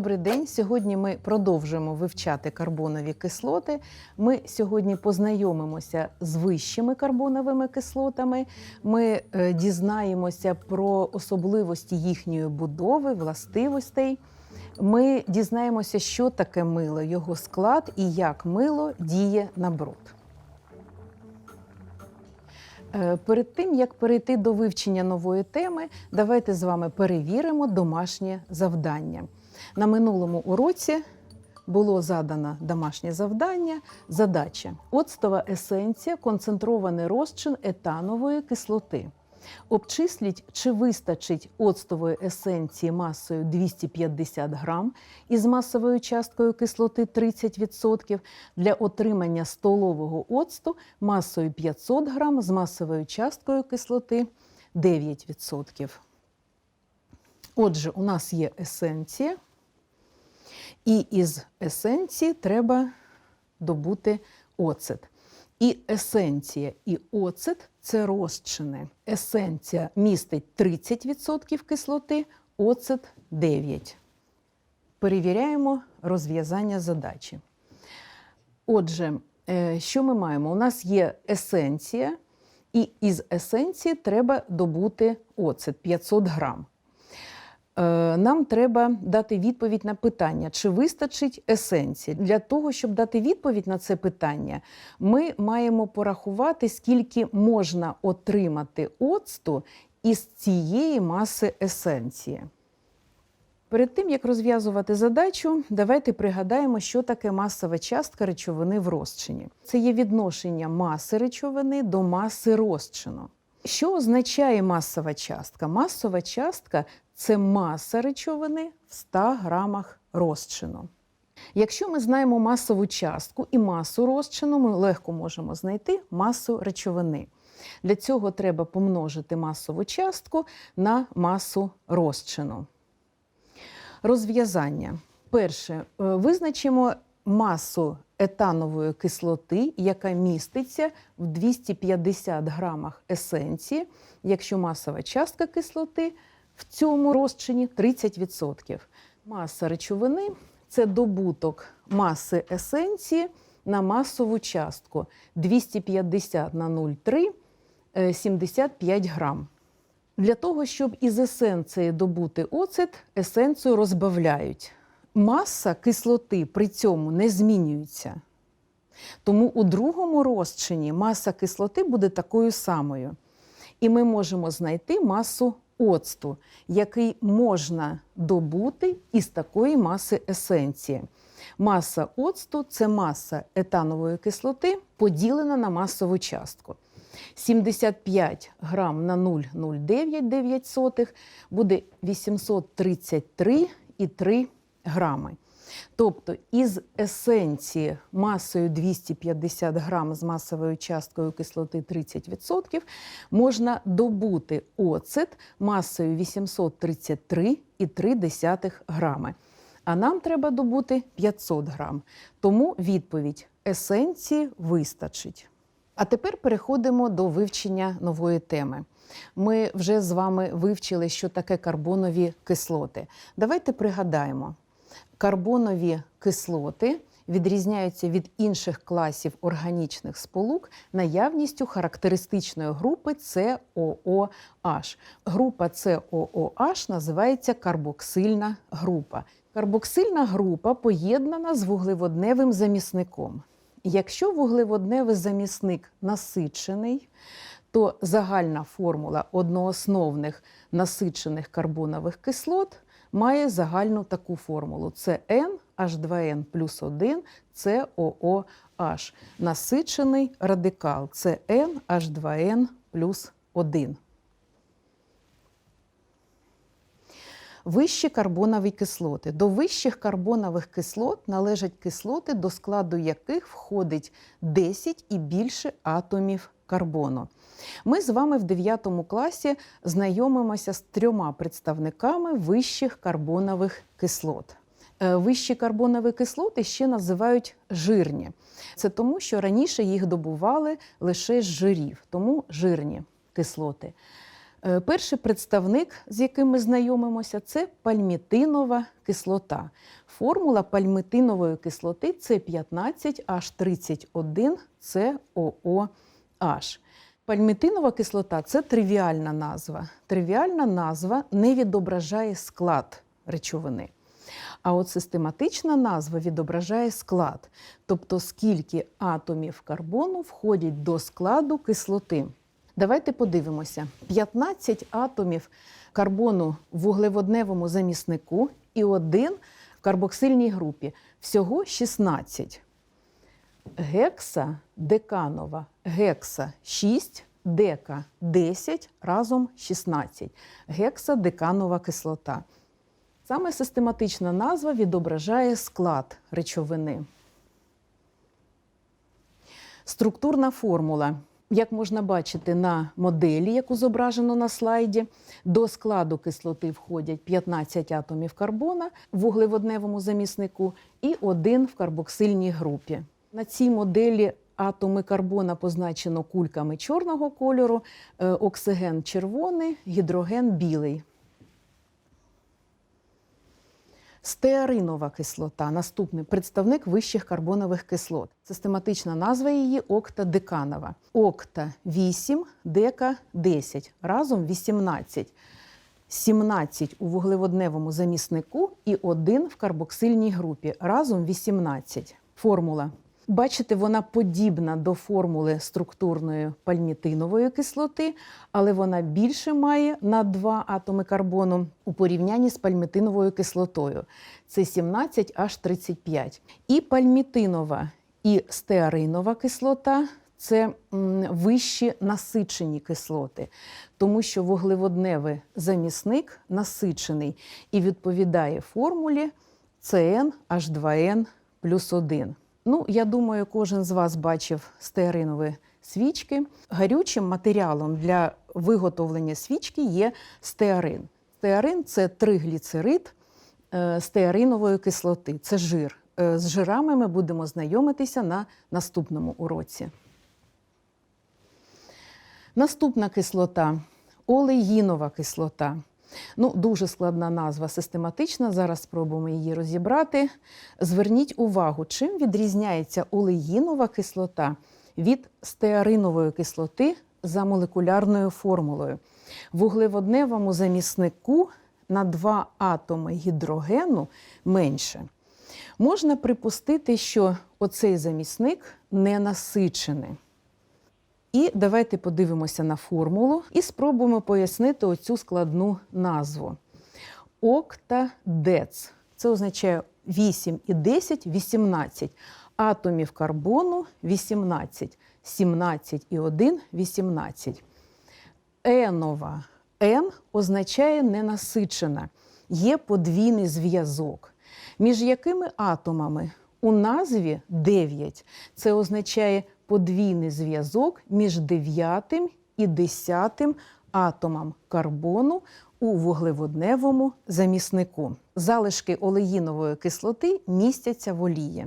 Добрий день. Сьогодні ми продовжуємо вивчати карбонові кислоти. Ми сьогодні познайомимося з вищими карбоновими кислотами. Ми е, дізнаємося про особливості їхньої будови, властивостей. Ми дізнаємося, що таке мило, його склад і як мило діє на бруд. Е, Перед тим як перейти до вивчення нової теми, давайте з вами перевіримо домашнє завдання. На минулому уроці було задано домашнє завдання. Задача: оцтова есенція, концентрований розчин етанової кислоти. Обчисліть, чи вистачить оцтової есенції масою 250 грам із масовою часткою кислоти 30% для отримання столового оцту масою 500 грам з масовою часткою кислоти 9%. Отже, у нас є есенція, і із есенції треба добути оцет. І есенція, і оцет це розчини. Есенція містить 30% кислоти, оцет 9%. Перевіряємо розв'язання задачі. Отже, е, що ми маємо? У нас є есенція, і із есенції треба добути оцет 500 грам. Е, Нам треба дати відповідь на питання, чи вистачить есенції. Для того, щоб дати відповідь на це питання, ми маємо порахувати, скільки можна отримати оцту із цієї маси есенції. Перед тим, як розв'язувати задачу, давайте пригадаємо, що таке масова частка речовини в розчині. Це є відношення маси речовини до маси розчину. Що означає масова частка? Масова частка це маса речовини в 100 грамах розчину. Якщо ми знаємо масову частку і масу розчину, ми легко можемо знайти масу речовини. Для цього треба помножити масову частку на масу розчину. Розв'язання. Перше, е, визначимо масу етанової кислоти, яка міститься в 250 грамах есенції, якщо масова частка кислоти в цьому розчині 30%. Маса речовини це добуток маси есенції на масову частку 250 на 0,3 е, 75 грам. Для того, щоб із есенції добути оцет, есенцію розбавляють. Маса кислоти при цьому не змінюється. Тому у другому розчині маса кислоти буде такою самою. І ми можемо знайти масу оцту, який можна добути із такої маси есенції. Маса оцту це маса етанової кислоти, поділена на масову частку. 75 грам на 0,099 буде 833,3 грами. Тобто із есенції масою 250 грам з масовою часткою кислоти 30% можна добути оцет масою 833,3 грами. А нам треба добути 500 грам. Тому відповідь есенції вистачить. А тепер переходимо до вивчення нової теми. Ми вже з вами вивчили, що таке карбонові кислоти. Давайте пригадаємо, карбонові кислоти відрізняються від інших класів органічних сполук наявністю характеристичної групи COOH. Група COOH називається карбоксильна група. Карбоксильна група поєднана з вуглеводневим замісником. Якщо вуглеводневий замісник насичений, то загальна формула одноосновних насичених карбонових кислот має загальну таку формулу: це NH2N плюс 1 COOH. Насичений радикал це NH2N плюс 1. Вищі карбонові кислоти. До вищих карбонових кислот належать кислоти, до складу яких входить 10 і більше атомів карбону. Ми з вами в 9 класі знайомимося з трьома представниками вищих карбонових кислот. Е, Вищі карбонові кислоти ще називають жирні. Це тому, що раніше їх добували лише з жирів, тому жирні кислоти. Е, Перший представник, з яким ми знайомимося, це пальмітинова кислота. Формула пальмітинової кислоти це 15H31 COOH. Пальмітинова кислота це тривіальна назва. Тривіальна назва не відображає склад речовини. А от систематична назва відображає склад, тобто скільки атомів карбону входять до складу кислоти. Давайте подивимося: 15 атомів карбону в вуглеводневому заміснику і один в карбоксильній групі. Всього 16. Гекса деканова, гекса 6, дека 10, разом 16. Гекса деканова кислота. Саме систематична назва відображає склад речовини. Структурна формула. Як можна бачити на моделі, яку зображено на слайді, до складу кислоти входять 15 атомів карбона в вуглеводневому заміснику і один в карбоксильній групі. На цій моделі атоми карбона позначено кульками чорного кольору, е, оксиген червоний, гідроген білий. Стеаринова кислота наступний представник вищих карбонових кислот. Систематична назва її октадеканова. Окта 8, дека 10, разом 18. 17 у вуглеводневому заміснику і 1 в карбоксильній групі. Разом 18. Формула. Бачите, вона подібна до формули структурної пальмітинової кислоти, але вона більше має на 2 атоми карбону у порівнянні з пальмітиновою кислотою. Це 17H35. І пальмітинова, і стеаринова кислота це вищі насичені кислоти, тому що вуглеводневий замісник насичений і відповідає формулі CnH2n плюс 1. Ну, я думаю, кожен з вас бачив стеаринові свічки. Гарючим матеріалом для виготовлення свічки є стеарин. Стеарин це тригліцерид е, стеаринової кислоти, це жир. Е, З жирами ми будемо знайомитися на наступному уроці. Наступна кислота олеїнова кислота. Ну, дуже складна назва систематична. Зараз спробуємо її розібрати. Зверніть увагу, чим відрізняється олеїнова кислота від стеаринової кислоти за молекулярною формулою. В вуглеводневому заміснику на два атоми гідрогену менше. Можна припустити, що оцей замісник ненасичений. І давайте подивимося на формулу і спробуємо пояснити оцю складну назву. Октадец. Це означає 8 і 10 18. Атомів карбону 18, 17 і 1 18. Енова. Н означає ненасичена. Є подвійний зв'язок. Між якими атомами? У назві 9. Це означає подвійний зв'язок між 9 і 10 атомом карбону у вуглеводневому заміснику. Залишки олеїнової кислоти містяться в олії.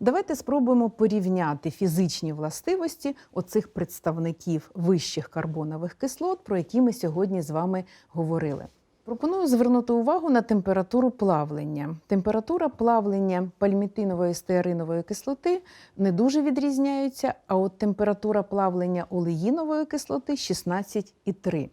Давайте спробуємо порівняти фізичні властивості оцих представників вищих карбонових кислот, про які ми сьогодні з вами говорили. Пропоную звернути увагу на температуру плавлення. Температура плавлення пальмітинової стеаринової кислоти не дуже відрізняється, а от температура плавлення олеїнової кислоти 16,3.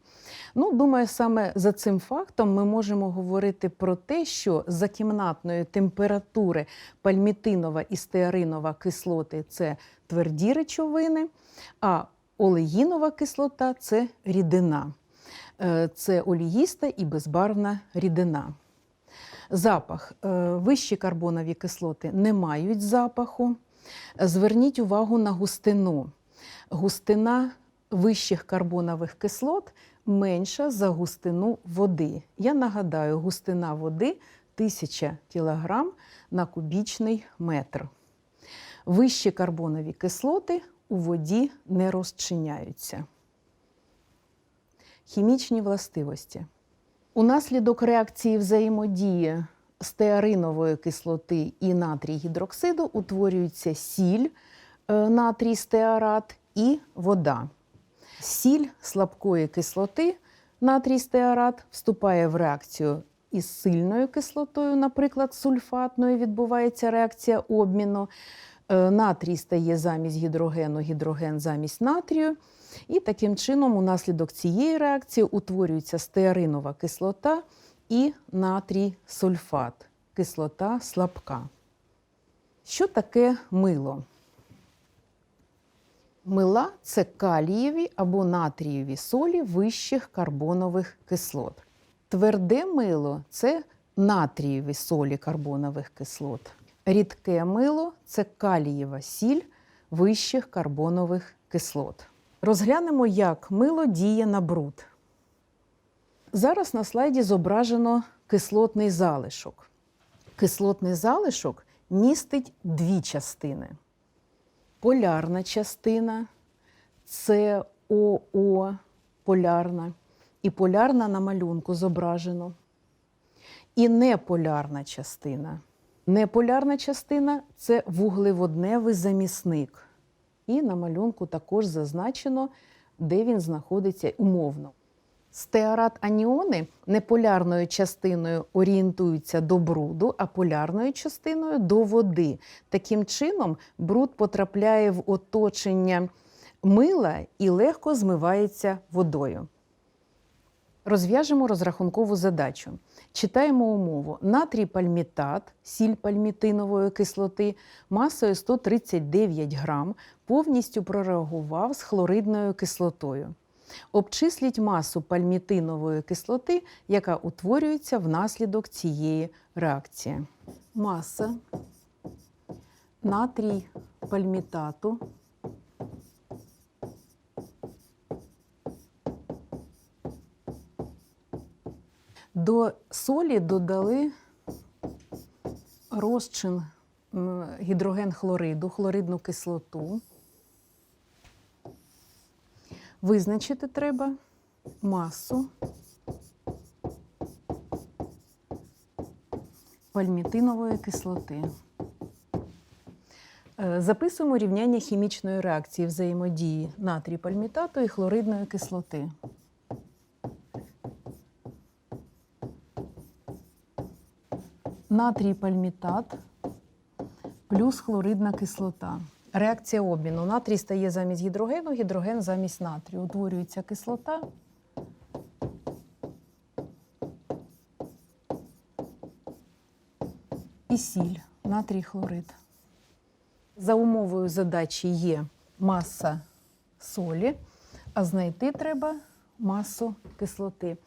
Ну, думаю, саме за цим фактом ми можемо говорити про те, що за кімнатної температури пальмітинова і стеаринова кислоти це тверді речовини, а олеїнова кислота це рідина. Е, Це оліїста і безбарвна рідина. Запах. Е, Вищі карбонові кислоти не мають запаху. Зверніть увагу на густину. Густина вищих карбонових кислот менша за густину води. Я нагадаю, густина води 1000 кг на кубічний метр. Вищі карбонові кислоти у воді не розчиняються. Хімічні властивості. Унаслідок реакції взаємодії стеаринової кислоти і натрій гідроксиду утворюється сіль, е, натрій стеарат і вода. Сіль слабкої кислоти натрій стеарат вступає в реакцію із сильною кислотою, наприклад, сульфатною, відбувається реакція обміну. Е, Натрій стає замість гідрогену, гідроген замість натрію. І таким чином, унаслідок цієї реакції утворюється стеаринова кислота і натрій сульфат, кислота слабка. Що таке мило? Мила це калієві або натрієві солі вищих карбонових кислот. Тверде мило це натрієві солі карбонових кислот. Рідке мило це калієва сіль вищих карбонових кислот. Розглянемо, як мило діє на бруд. Зараз на слайді зображено кислотний залишок. Кислотний залишок містить дві частини. Полярна частина СОО полярна, і полярна на малюнку зображено. І неполярна частина. Неполярна частина це вуглеводневий замісник. І на малюнку також зазначено, де він знаходиться умовно. Стеарат аніони неполярною частиною орієнтуються до бруду, а полярною частиною до води. Таким чином, бруд потрапляє в оточення мила і легко змивається водою. Розв'яжемо розрахункову задачу. Читаємо умову. Натрій пальмітат, сіль пальмітинової кислоти, масою 139 грам, повністю прореагував з хлоридною кислотою. Обчисліть масу пальмітинової кислоти, яка утворюється внаслідок цієї реакції. Маса натрій пальмітату До солі додали розчин гідроген хлориду, хлоридну кислоту. Визначити треба масу пальмітинової кислоти. Е, Записуємо рівняння хімічної реакції взаємодії натрій пальмітату і хлоридної кислоти. Натрій пальмітат плюс хлоридна кислота. Реакція обміну. Натрій стає замість гідрогену, гідроген замість натрію. Утворюється кислота. І сіль, натрій хлорид. За умовою задачі є маса солі, а знайти треба масу кислоти.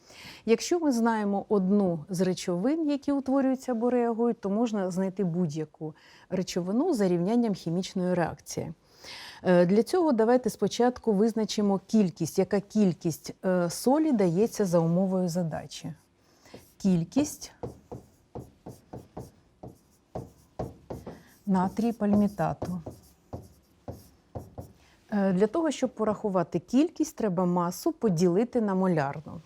Якщо ми знаємо одну з речовин, які утворюються або то можна знайти будь-яку речовину за рівнянням хімічної реакції. Е, Для цього давайте спочатку визначимо кількість, яка кількість е, солі дається за умовою задачі. Кількість натрій пальмітату. Е, Для того, щоб порахувати кількість, треба масу поділити на молярну.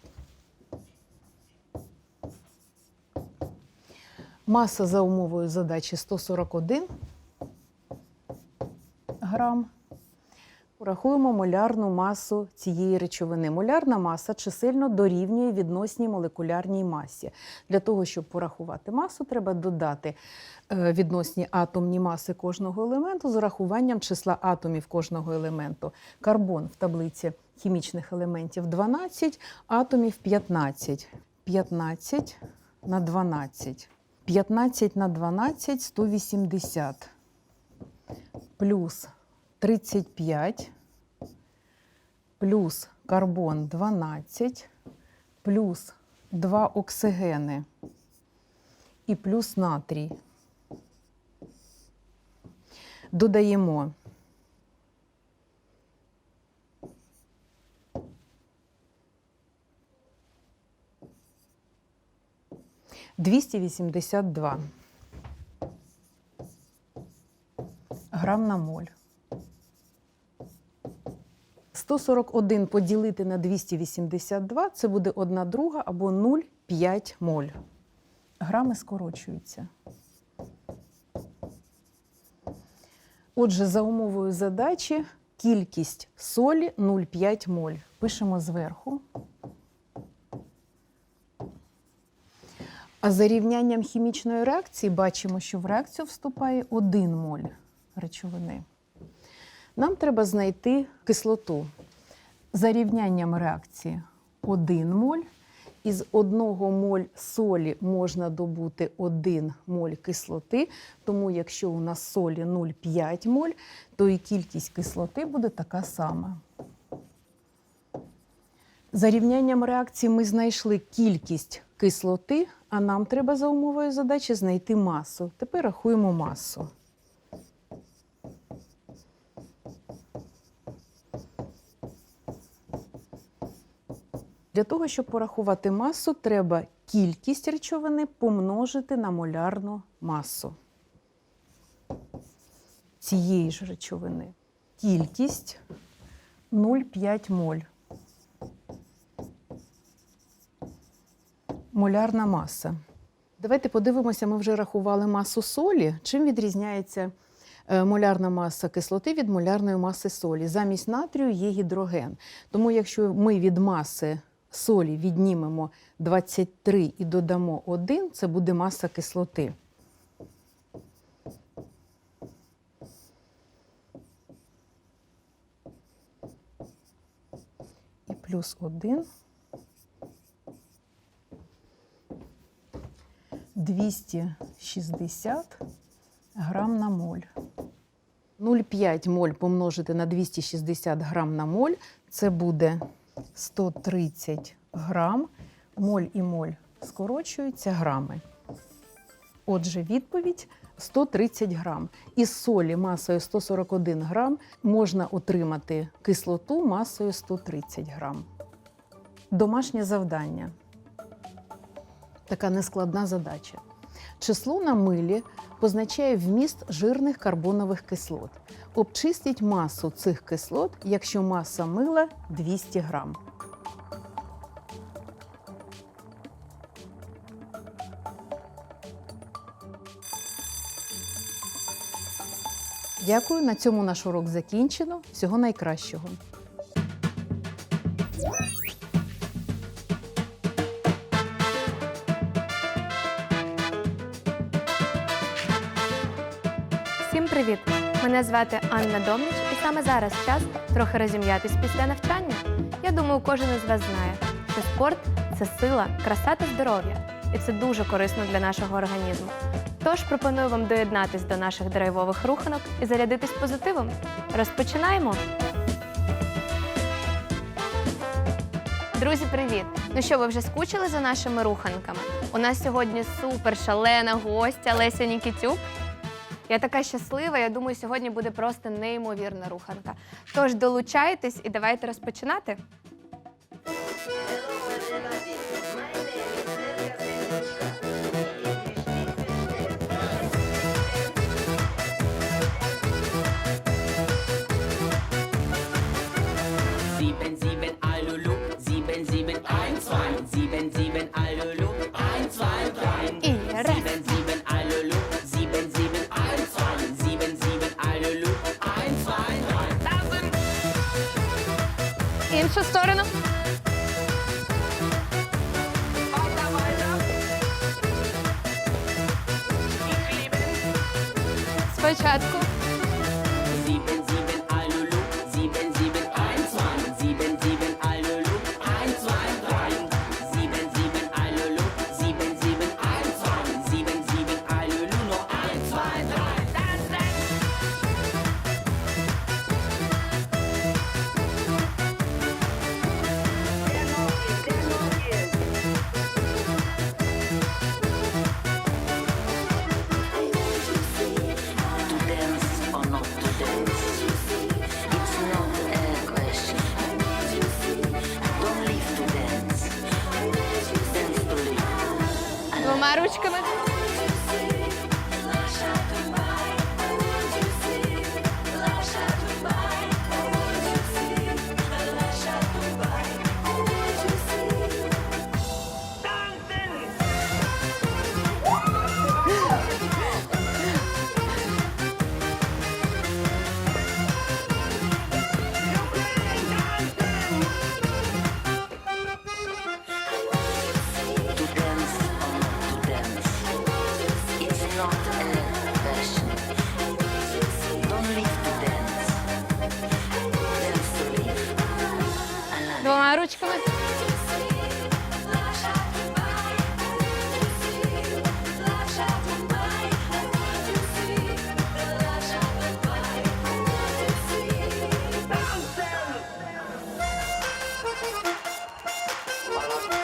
Маса за умовою задачі 141 грам. Порахуємо молярну масу цієї речовини. Молярна маса чисельно дорівнює відносній молекулярній масі. Для того, щоб порахувати масу, треба додати е, відносні атомні маси кожного елементу з урахуванням числа атомів кожного елементу. Карбон в таблиці хімічних елементів 12, атомів 15. 15 на 12. 15 на 12 – 180. Плюс 35 плюс карбон 12, плюс 2 оксигени і плюс натрій. Додаємо двісті вісімдесят два грам на моль. 141 поділити на 282 це буде 1 друга або 0,5 моль. Грами скорочуються. Отже, за умовою задачі кількість солі 0,5 моль. Пишемо зверху. А за рівнянням хімічної реакції бачимо, що в реакцію вступає 1 моль речовини. Нам треба знайти кислоту. За рівнянням реакції 1 моль. Із 1 моль солі можна добути 1 моль кислоти, тому якщо у нас солі 0,5 моль, то і кількість кислоти буде така сама. За рівнянням реакції ми знайшли кількість кислоти, а нам треба за умовою задачі знайти масу. Тепер рахуємо масу. Для того, щоб порахувати масу, треба кількість речовини помножити на молярну масу цієї ж речовини. Кількість 0,5 моль. Молярна маса. Давайте подивимося, ми вже рахували масу солі. Чим відрізняється е, молярна маса кислоти від молярної маси солі? Замість натрію є гідроген. Тому якщо ми від маси солі віднімемо 23 і додамо 1, це буде маса кислоти. І плюс 1. 260 грам на моль. 0,5 моль помножити на 260 грам на моль це буде 130 грам. Моль і моль скорочуються грами. Отже, відповідь 130 грам. Із солі масою 141 грам можна отримати кислоту масою 130 грам. Домашнє завдання. Така нескладна задача. Число на милі позначає вміст жирних карбонових кислот. Обчистіть масу цих кислот, якщо маса мила 200 грам. Дякую. На цьому наш урок закінчено. Всього найкращого. Мене звати Анна Домніч, і саме зараз час трохи розім'ятись після навчання. Я думаю, кожен із вас знає, що спорт це сила, краса та здоров'я, і це дуже корисно для нашого організму. Тож пропоную вам доєднатись до наших драйвових руханок і зарядитись позитивом. Розпочинаємо! Друзі, привіт! Ну що, ви вже скучили за нашими руханками? У нас сьогодні супер шалена гостя Леся Нікітюк. Я така щаслива. Я думаю, сьогодні буде просто неймовірна руханка. Тож долучайтесь і давайте розпочинати.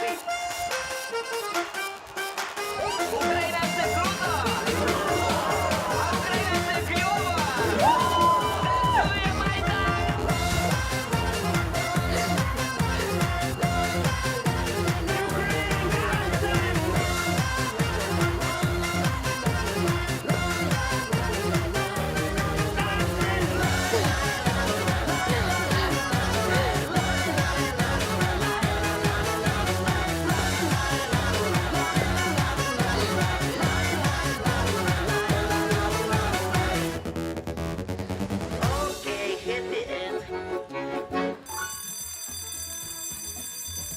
Bye.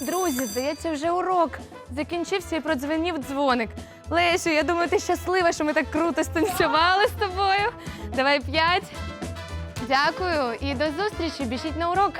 Друзі, здається, вже урок закінчився і продзвонів дзвоник. Лесю, я думаю, ти щаслива, що ми так круто станцювали з тобою. Давай п'ять. Дякую і до зустрічі. Біжіть на урок.